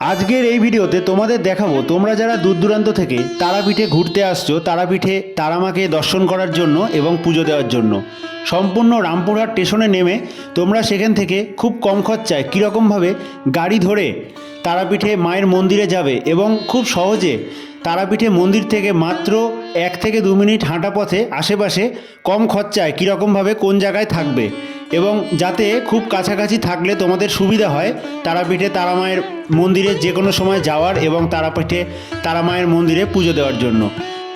আজকের এই ভিডিওতে তোমাদের দেখাবো, তোমরা যারা দূর দূরান্ত থেকে তারাপীঠে ঘুরতে আসছো, তারাপীঠে তারামাকে দর্শন করার জন্য এবং পুজো দেওয়ার জন্য। সম্পূর্ণ রামপুরহাট স্টেশনে নেমে তোমরা সেখান থেকে খুব কম খরচায় কীরকমভাবে গাড়ি ধরে তারাপীঠে মায়ের মন্দিরে যাবে এবং খুব সহজে তারাপীঠে মন্দির থেকে মাত্র এক থেকে দু মিনিট হাঁটা পথে আশেপাশে কম খরচায় কীরকমভাবে কোন জায়গায় থাকবে? এবং যাতে খুব কাছাকাছি থাকলে তোমাদের সুবিধা হয়, তারাপীঠে তারামায়ের মন্দিরে যে কোনো সময় যাওয়ার এবং তারাপীঠে তারামায়ের মন্দিরে পুজো দেওয়ার জন্য।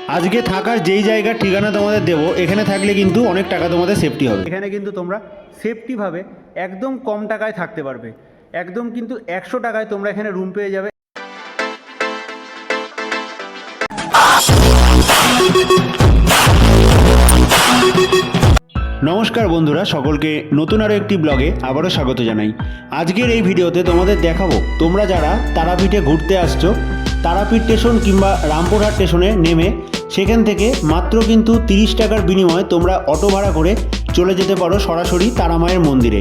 আজকে থাকার যেই জায়গার ঠিকানা তোমাদের দেবো, এখানে থাকলে কিন্তু অনেক টাকা তোমাদের সেফটি হবে। এখানে কিন্তু তোমরা সেফটিভাবে একদম কম টাকায় থাকতে পারবে। একদম কিন্তু একশো টাকায় তোমরা এখানে রুম পেয়ে যাবে। নমস্কার বন্ধুরা, সকলকে নতুন আরও একটি ব্লগে আবারও স্বাগত জানাই। আজকের এই ভিডিওতে তোমাদের দেখাবো, তোমরা যারা তারাপীঠে ঘুরতে আসছো, তারাপীঠ স্টেশন কিংবা রামপুরহাট স্টেশনে নেমে, সেখান থেকে মাত্র কিন্তু তিরিশ টাকার বিনিময়ে তোমরা অটো ভাড়া করে চলে যেতে পারো সরাসরি তারামায়ের মন্দিরে।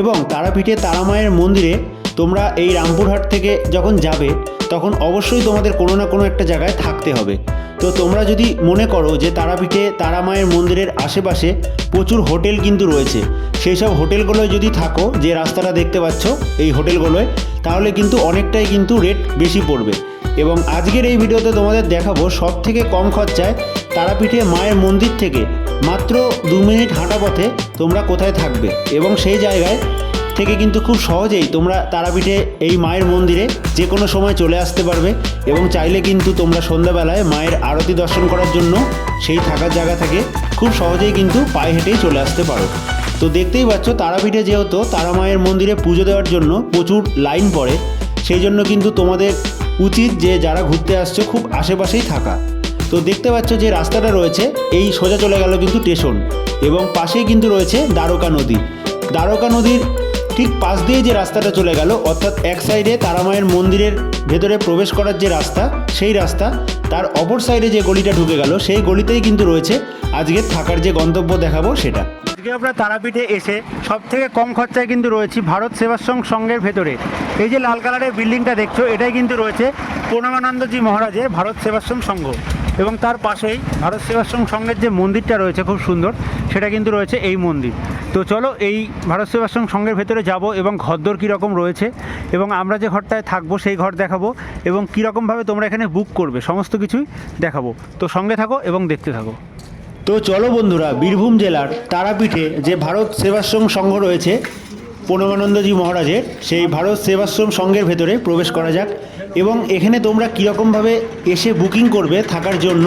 এবং তারাপীঠে তারামায়ের মন্দিরে তোমরা এই রামপুরহাট থেকে যখন যাবে, তখন অবশ্যই তোমাদের কোনো না কোনো একটা জায়গায় থাকতে হবে। তো তোমরা যদি মনে করো যে তারাপীঠে তারামায়ের মন্দিরের আশেপাশে প্রচুর হোটেল কিন্তু রয়েছে, সেই সব হোটেলগুলোয় যদি থাকো, যে রাস্তাটা দেখতে পাচ্ছ, এই হোটেলগুলোয়, তাহলে কিন্তু অনেকটাই কিন্তু রেট বেশি পড়বে। এবং আজকের এই ভিডিওতে তোমাদের দেখাবো সব থেকে কম খরচায় তারাপীঠে মায়ের মন্দির থেকে মাত্র দু মিনিট হাঁটা পথে তোমরা কোথায় থাকবে। এবং সেই জায়গায় থেকে কিন্তু খুব সহজেই তোমরা তারাপীঠে এই মায়ের মন্দিরে যে কোনো সময় চলে আসতে পারবে এবং চাইলে কিন্তু তোমরা সন্ধ্যাবেলায় মায়ের আরতি দর্শন করার জন্য সেই থাকার জায়গা থেকে খুব সহজেই কিন্তু পায়ে হেঁটেই চলে আসতে পারো। তো দেখতেই পাচ্ছ, তারাপীঠে যেহেতু তারা মায়ের মন্দিরে পুজো দেওয়ার জন্য প্রচুর লাইন পড়ে, সেই জন্য কিন্তু তোমাদের উচিত যে যারা ঘুরতে আসছো খুব আশেপাশেই থাকা। তো দেখতে পাচ্ছ যে রাস্তাটা রয়েছে, এই সোজা চলে গেল কিন্তু স্টেশন এবং পাশেই কিন্তু রয়েছে দ্বারকা নদী। দ্বারকা নদীর ঠিক পাশ দিয়ে যে রাস্তাটা চলে গেল, অর্থাৎ এক সাইডে তারামায়ের মন্দিরের ভেতরে প্রবেশ করার যে রাস্তা, সেই রাস্তা, তার অপর সাইডে যে গলিটা ঢুকে গেল, সেই গলিতেই কিন্তু রয়েছে আজকে থাকার যে গন্তব্য দেখাবো সেটা। আজকে আমরা তারাপীঠে এসে সব থেকে কম খরচায় কিন্তু রয়েছি ভারত সেবাশ্রম সংঘের ভেতরে। এই যে লাল কালারের বিল্ডিংটা দেখছ, এটাই কিন্তু রয়েছে প্রণবানন্দজি মহারাজের ভারত সেবাশ্রম সংঘ। এবং তার পাশেই ভারত সেবাশ্রম সংঘের যে মন্দিরটা রয়েছে খুব সুন্দর, সেটা কিন্তু রয়েছে এই মন্দির। তো চলো এই ভারত সেবাশ্রম সংঘের ভেতরে যাব এবং ঘরদোর কীরকম রয়েছে এবং আমরা যে ঘরটায় থাকব সেই ঘর দেখাবো এবং কীরকমভাবে তোমরা এখানে বুক করবে, সমস্ত কিছুই দেখাবো। তো সঙ্গে থাকো এবং দেখতে থাকো। তো চলো বন্ধুরা, বীরভূম জেলার তারাপীঠে যে ভারত সেবাশ্রম সংঘ রয়েছে, প্রণবানন্দজি মহারাজের, সেই ভারত সেবাশ্রম সংঘের ভেতরে প্রবেশ করা যাক। এবং এখানে তোমরা কীরকমভাবে এসে বুকিং করবে থাকার জন্য,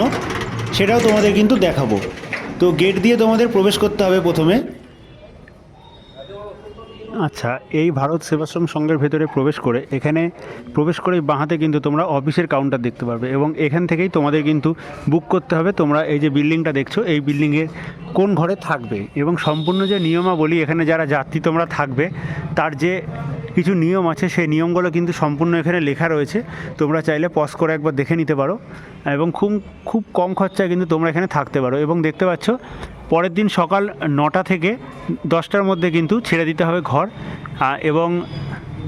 সেটাও তোমাদের কিন্তু দেখাবো। তো গেট দিয়ে তোমাদের প্রবেশ করতে হবে প্রথমে। আচ্ছা এই ভারত সেবাশ্রম সংঘের ভেতরে প্রবেশ করে, এখানে প্রবেশ করে বাঁহাতে কিন্তু তোমরা অফিসের কাউন্টার দেখতে পারবে এবং এখান থেকেই তোমাদের কিন্তু বুক করতে হবে। তোমরা এই যে বিল্ডিংটা দেখছ, এই বিল্ডিংয়ের কোন ঘরে থাকবে এবং সম্পূর্ণ যে নিয়মাবলী এখানে যারা যাত্রী তোমরা থাকবে, তার যে কিছু নিয়ম আছে, সেই নিয়মগুলো কিন্তু সম্পূর্ণ এখানে লেখা রয়েছে। তোমরা চাইলে পজ করে একবার দেখে নিতে পারো। এবং খুব খুব কম খরচায় কিন্তু তোমরা এখানে থাকতে পারো। এবং দেখতে পাচ্ছ, পরের দিন সকাল নটা থেকে দশটার মধ্যে কিন্তু ছেড়ে দিতে হবে ঘর। এবং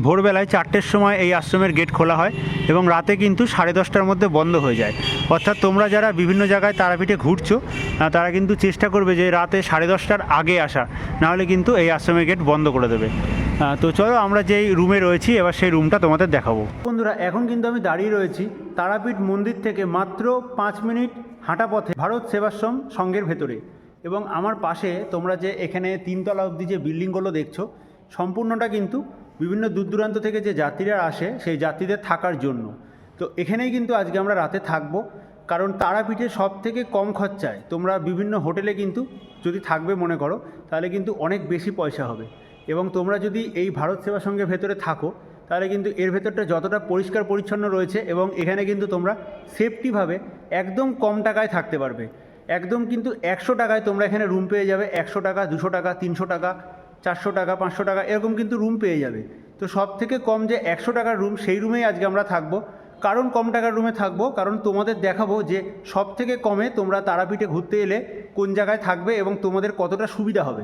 ভোরবেলায় চারটের সময় এই আশ্রমের গেট খোলা হয় এবং রাতে কিন্তু সাড়ে দশটার মধ্যে বন্ধ হয়ে যায়। অর্থাৎ তোমরা যারা বিভিন্ন জায়গায় তারাপীঠে ঘুরছো তারা কিন্তু চেষ্টা করবে যে রাতে সাড়ে দশটার আগে আসা। নাহলে কিন্তু এই আশ্রমের গেট বন্ধ করে দেবে। তো চলো আমরা যেই রুমে রয়েছি, এবার সেই রুমটা তোমাদের দেখাবো। বন্ধুরা, এখন কিন্তু আমি দাঁড়িয়ে রয়েছি তারাপীঠ মন্দির থেকে মাত্র পাঁচ মিনিট হাঁটা পথে ভারত সেবাশ্রম সংঘের ভেতরে। এবং আমার পাশে তোমরা যে এখানে তিনতলা অবধি যে বিল্ডিংগুলো দেখছ, সম্পূর্ণটা কিন্তু বিভিন্ন দূর দূরান্ত থেকে যে যাত্রীরা আসে, সেই যাত্রীদের থাকার জন্য। তো এখানেই কিন্তু আজকে আমরা রাতে থাকব, কারণ তারাপীঠে সব থেকে কম খরচায় তোমরা বিভিন্ন হোটেলে কিন্তু যদি থাকবে মনে করো, তাহলে কিন্তু অনেক বেশি পয়সা হবে। এবং তোমরা যদি এই ভারত সেবা সংঘের ভেতরে থাকো, তাহলে কিন্তু এর ভেতরটা যতটা পরিষ্কার পরিচ্ছন্ন রয়েছে এবং এখানে কিন্তু তোমরা সেফটিভাবে একদম কম টাকায় থাকতে পারবে। একদম কিন্তু একশো টাকায় তোমরা এখানে রুম পেয়ে যাবে। একশো টাকা, দুশো টাকা, তিনশো টাকা, চারশো টাকা, পাঁচশো টাকা, এরকম কিন্তু রুম পেয়ে যাবে। তো সব থেকে কম যে একশো টাকার রুম সেই রুমেই আজকে আমরা থাকব। কারণ কম টাকার রুমে থাকব, কারণ তোমাদের দেখাবো যে সব থেকে কমে তোমরা তারাপীঠে ঘুরতে এলে কোন জায়গায় থাকবে এবং তোমাদের কতটা সুবিধা হবে।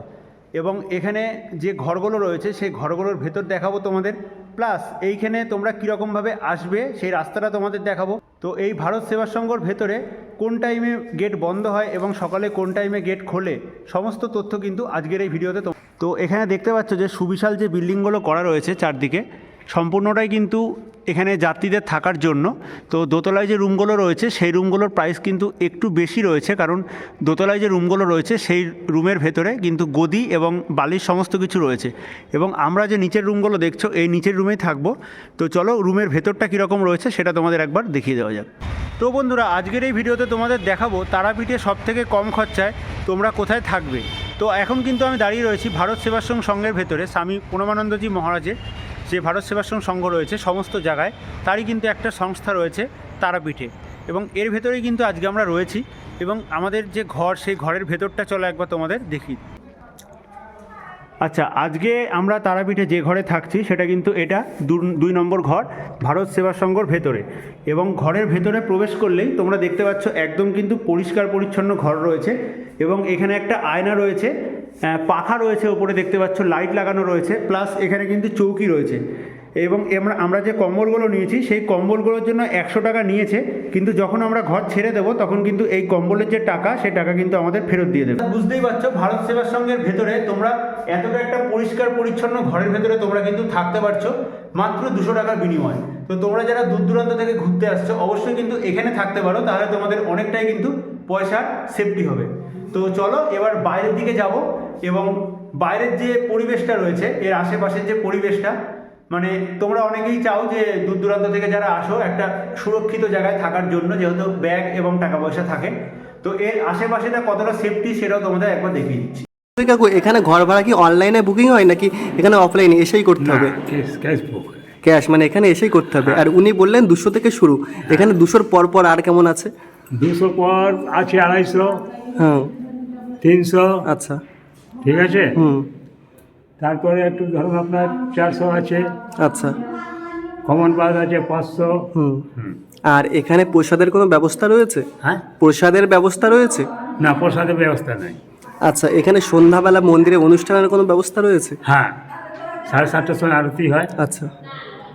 এবং এখানে যে ঘরগুলো রয়েছে, সেই ঘরগুলোর ভেতর দেখাবো তোমাদের। প্লাস এইখানে তোমরা কীরকমভাবে আসবে, সেই রাস্তাটা তোমাদের দেখাবো। তো এই ভারত সেবা সংঘর ভেতরে কোন টাইমে গেট বন্ধ হয় এবং সকালে কোন টাইমে গেট খোলে, সমস্ত তথ্য কিন্তু আজকের এই ভিডিওতে তো এখানে দেখতে পাচ্ছ যে সুবিশাল যে বিল্ডিংগুলো করা রয়েছে চারদিকে, সম্পূর্ণটাই কিন্তু এখানে যাত্রীদের থাকার জন্য। তো দোতলায় যে রুমগুলো রয়েছে, সেই রুমগুলোর প্রাইস কিন্তু একটু বেশি রয়েছে, কারণ দোতলায় যে রুমগুলো রয়েছে, সেই রুমের ভেতরে কিন্তু গদি এবং বালির সমস্ত কিছু রয়েছে। এবং আমরা যে নিচের রুমগুলো দেখছ, এই নিচের রুমেই থাকব। তো চলো, রুমের ভেতরটা কীরকম রয়েছে, সেটা তোমাদের একবার দেখিয়ে দেওয়া যাক। তো বন্ধুরা, আজকের এই ভিডিওতে তোমাদের দেখাবো তারাপীঠে সব থেকে কম খরচায় তোমরা কোথায় থাকবে। তো এখন কিন্তু আমি দাঁড়িয়ে রয়েছি ভারত সেবাশ্রম সংঘের ভেতরে, স্বামী প্রণমানন্দজি মহারাজের। যে ভারত সেবাশ্রম সংঘ রয়েছে সমস্ত জায়গায়, তারই কিন্তু একটা সংস্থা রয়েছে তারাপীঠে। এবং এর ভেতরেই কিন্তু আজকে আমরা রয়েছি এবং আমাদের যে ঘর, সেই ঘরের ভেতরটা চলো একবার তোমাদের দেখি। আচ্ছা আজকে আমরা তারাপীঠে যে ঘরে থাকছি, সেটা কিন্তু এটা দুই নম্বর ঘর ভারত সেবা সংঘর ভেতরে। এবং ঘরের ভেতরে প্রবেশ করলেই তোমরা দেখতে পাচ্ছ একদম কিন্তু পরিষ্কার পরিচ্ছন্ন ঘর রয়েছে এবং এখানে একটা আয়না রয়েছে। পাখা রয়েছে ওপরে দেখতে পাচ্ছ লাইট লাগানো রয়েছে প্লাস এখানে কিন্তু চৌকি রয়েছে। এবং আমরা যে কম্বলগুলো নিয়েছি, সেই কম্বলগুলোর জন্য একশো টাকা নিয়েছে, কিন্তু যখন আমরা ঘর ছেড়ে দেবো, তখন কিন্তু এই কম্বলের যে টাকা সেই টাকা কিন্তু আমাদের ফেরত দিয়ে দেবে। বুঝতেই পারছ, ভারত সেবার সঙ্গের ভেতরে তোমরা এতটা একটা পরিষ্কার, পরিচ্ছন্ন ঘরের ভেতরে তোমরা কিন্তু থাকতে পারছ, মাত্র দুশো টাকার বিনিময়। তো তোমরা যারা দূর দূরান্ত থেকে ঘুরতে আসছো, অবশ্যই কিন্তু এখানে থাকতে পারো, তাহলে তোমাদের অনেকটাই কিন্তু পয়সার সেফটি হবে। তো চলো, এবার বাইরের দিকে যাব। এবং বাইরের যে পরিবেশটা রয়েছে এর আশেপাশের যে পরিবেশটা মানে তোমরা অনেকেই চাও যে দূর দূরান্ত থেকে যারা আসো একটা সুরক্ষিত জায়গায় থাকার জন্য যেহেতু ব্যাগ এবং টাকা পয়সা থাকে। তো এর আশেপাশেটা কতটা সেফটি সেটাও তোমাদের একবার দেখিয়ে দিচ্ছি। কাকু এখানে ঘর ভাড়া কি অনলাইনে বুকিং হয় নাকি এখানে অফলাইনে এসেই করতে হবে? ক্যাশ ক্যাশ বুক ক্যাশ মানে এখানে এসেই করতে হবে। আর উনি বললেন দুশো থেকে শুরু। এখানে দুশোর পর পর আর কেমন আছে? দুশো পর আছে আড়াইশো হ্যাঁ। তিনশো আচ্ছা। ঠিক আছে? হুম। তারপরে একটু ধরুন আপনার চারশো আছে। আচ্ছা। কমন পাস আছে পাঁচশো। হুম। আর এখানে প্রসাদের কোনো ব্যবস্থা রয়েছে? হ্যাঁ। প্রসাদের ব্যবস্থা রয়েছে? না প্রসাদের ব্যবস্থা নাই। আচ্ছা এখানে সন্ধ্যাবেলা মন্দিরে অনুষ্ঠানের কোনো ব্যবস্থা রয়েছে? হ্যাঁ সাড়ে সাতটার সময় আরতি হয়। আচ্ছা।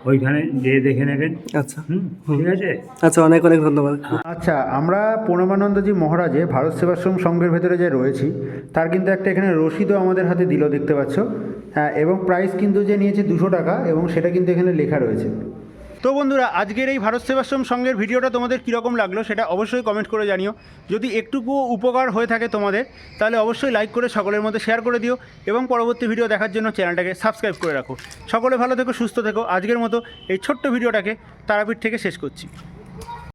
ওইখানে যেয়ে দেখে নেবেন। আচ্ছা। ঠিক আছে? আচ্ছা অনেক অনেক ধন্যবাদ। আচ্ছা আমরা পরমানন্দজি মহারাজে ভারত সেবাশ্রম সংঘের ভেতরে যে রয়েছি তার কিন্তু একটা এখানে রসিদও আমাদের হাতে দিল দেখতে পাচ্ছ। হ্যাঁ এবং প্রাইস কিন্তু যে নিয়েছে দুশো টাকা এবং সেটা কিন্তু এখানে লেখা রয়েছে। তো বন্ধুরা, আজকের এই ভারত সেবাশ্রম সঙ্গের ভিডিওটা তোমাদের কীরকম লাগল সেটা অবশ্যই কমেন্ট করে জানিও। যদি একটুকু উপকার হয়ে থাকে তোমাদের, তাহলে অবশ্যই লাইক করে সকলের মধ্যে শেয়ার করে দিও এবং পরবর্তী ভিডিও দেখার জন্য চ্যানেলটাকে সাবস্ক্রাইব করে রাখো। সকলে ভালো থেকো, সুস্থ থেকো। আজকের মতো এই ছোট্ট ভিডিওটাকে তারাপীঠ থেকে শেষ করছি।